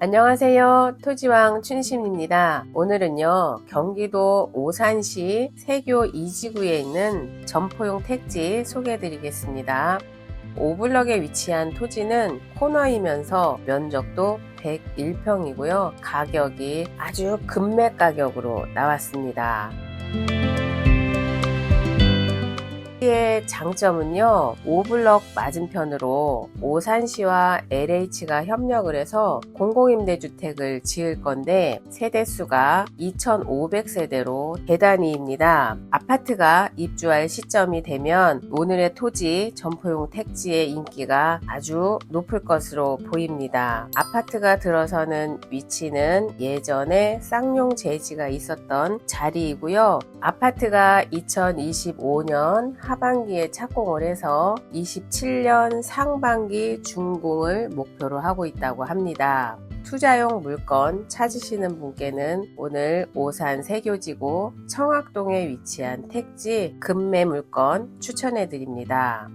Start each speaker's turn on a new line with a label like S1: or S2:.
S1: 안녕하세요. 토지왕 춘심입니다. 오늘은요, 경기도 오산시 세교 이지구에 있는 점포용 택지 소개해 드리겠습니다. 오블럭에 위치한 토지는 코너이면서 면적도 101평이고요. 가격이 아주 금매 가격으로 나왔습니다. 의 장점은요, 오블럭 맞은편으로 오산시와 LH가 협력을 해서 공공임대주택을 지을 건데 세대수가 2,500세대로 대단위입니다. 아파트가 입주할 시점이 되면 오늘의 토지 점포용 택지의 인기가 아주 높을 것으로 보입니다. 아파트가 들어서는 위치는 예전에 쌍용 재지가 있었던 자리이고요. 아파트가 2025년 하반기 에 착공을 해서 27년 상반기 준공을 목표로 하고 있다고 합니다. 투자용 물건 찾으시는 분께는 오늘 오산 세교지구 청학동에 위치한 택지 금매 물건 추천해 드립니다.